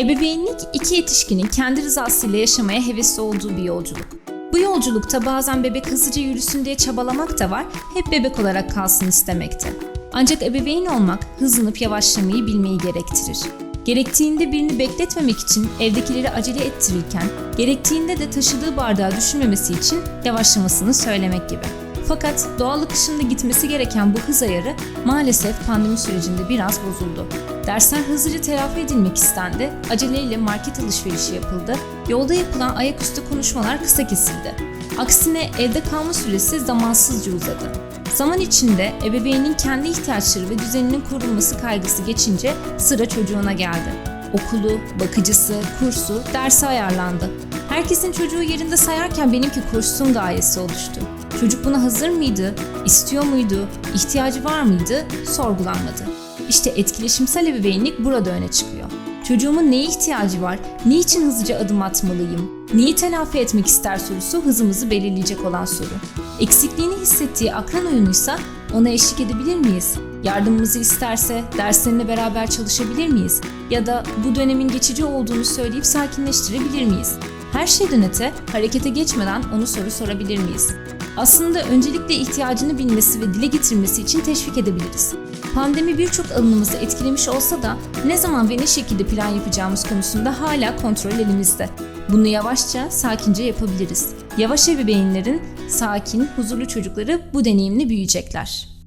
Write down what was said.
Ebeveynlik iki yetişkinin kendi rızasıyla yaşamaya hevesli olduğu bir yolculuk. Bu yolculukta bazen bebek hızlıca yürüsün diye çabalamak da var, hep bebek olarak kalsın istemekte. Ancak ebeveyn olmak hızlanıp yavaşlamayı bilmeyi gerektirir. Gerektiğinde birini bekletmemek için evdekileri acele ettirirken, gerektiğinde de taşıdığı bardağı düşürmemesi için yavaşlamasını söylemek gibi. Fakat doğal akışında gitmesi gereken bu hız ayarı maalesef pandemi sürecinde biraz bozuldu. Dersler hızlıca telafi edilmek istendi, aceleyle market alışverişi yapıldı, yolda yapılan ayaküstü konuşmalar kısa kesildi. Aksine evde kalma süresi zamansızca uzadı. Zaman içinde ebeveynin kendi ihtiyaçları ve düzeninin korunması kaygısı geçince sıra çocuğuna geldi. Okulu, bakıcısı, kursu, dersi ayarlandı. Herkesin çocuğu yerinde sayarken benimki kursun gayesi oluştu. Çocuk buna hazır mıydı? İstiyor muydu? İhtiyacı var mıydı? Sorgulanmadı. İşte etkileşimsel ebeveynlik burada öne çıkıyor. Çocuğumun neye ihtiyacı var? Niçin hızlıca adım atmalıyım? Neyi telafi etmek ister sorusu hızımızı belirleyecek olan soru. Eksikliğini hissettiği akran oyunuysa ona eşlik edebilir miyiz? Yardımımızı isterse derslerine beraber çalışabilir miyiz? Ya da bu dönemin geçici olduğunu söyleyip sakinleştirebilir miyiz? Her şeyden öte harekete geçmeden onu soru sorabilir miyiz? Aslında öncelikle ihtiyacını bilmesi ve dile getirmesi için teşvik edebiliriz. Pandemi birçok alanımızı etkilemiş olsa da ne zaman ve ne şekilde plan yapacağımız konusunda hala kontrol elimizde. Bunu yavaşça, sakince yapabiliriz. Yavaş ebeveynlerin sakin, huzurlu çocukları bu deneyimle büyüyecekler.